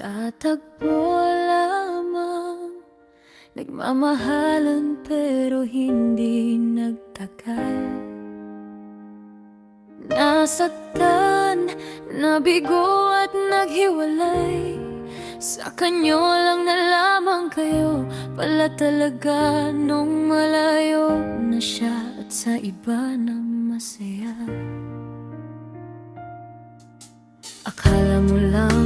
Nagtatagpo lamang. Nagmamahalan pero hindi nagtagal Nasaktan, nabigo at naghiwalay. Sa kanyo lang na lamang kayo. Pala talaga nung malayo na siya At sa iba na masaya. Akala mo lang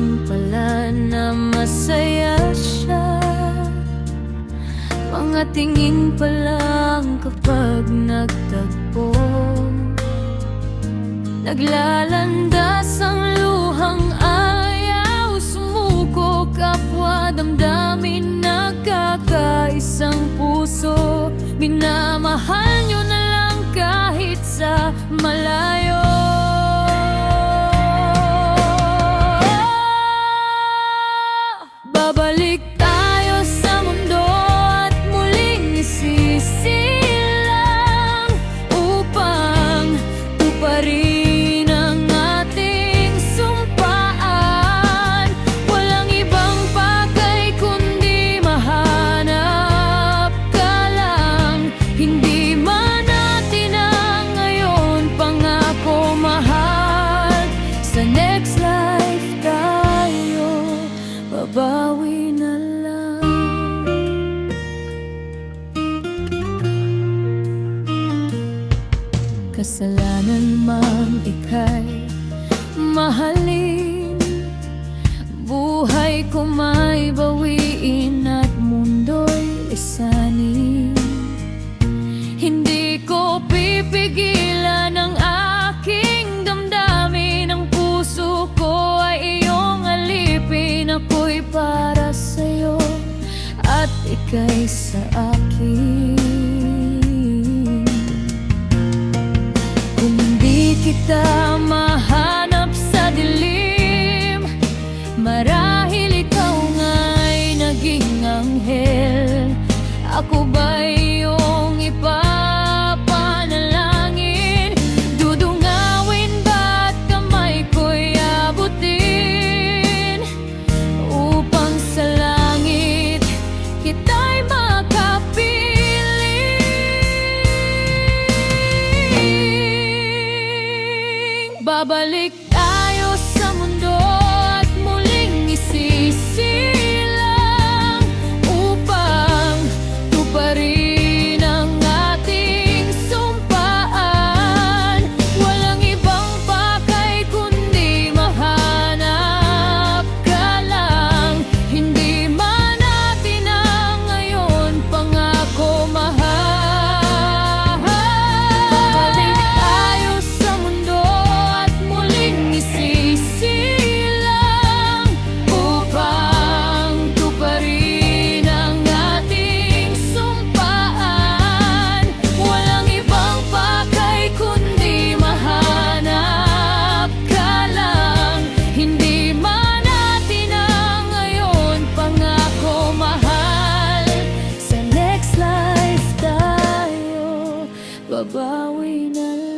masaya siya. Mga tingin pa lang kapag nagtagpo. Naglalandas ang luhang ayaw. Sumuko kapwa damdamin Nagkakaisang puso. Minamahal nyo na lang kahit sa malayo Kasalanan mang ika'y mahalin. Buhay ko may bawiin at mundo'y lisanin Hindi ko pipigilan ang aking damdamin. Ang puso ko ay iyong alipin. Ako'y para sa'yo at ika'y sa akin kita mahanap sa dilim. Marahil ikaw nga'y naging anghel. Ako ba Babalik Babawi na. lang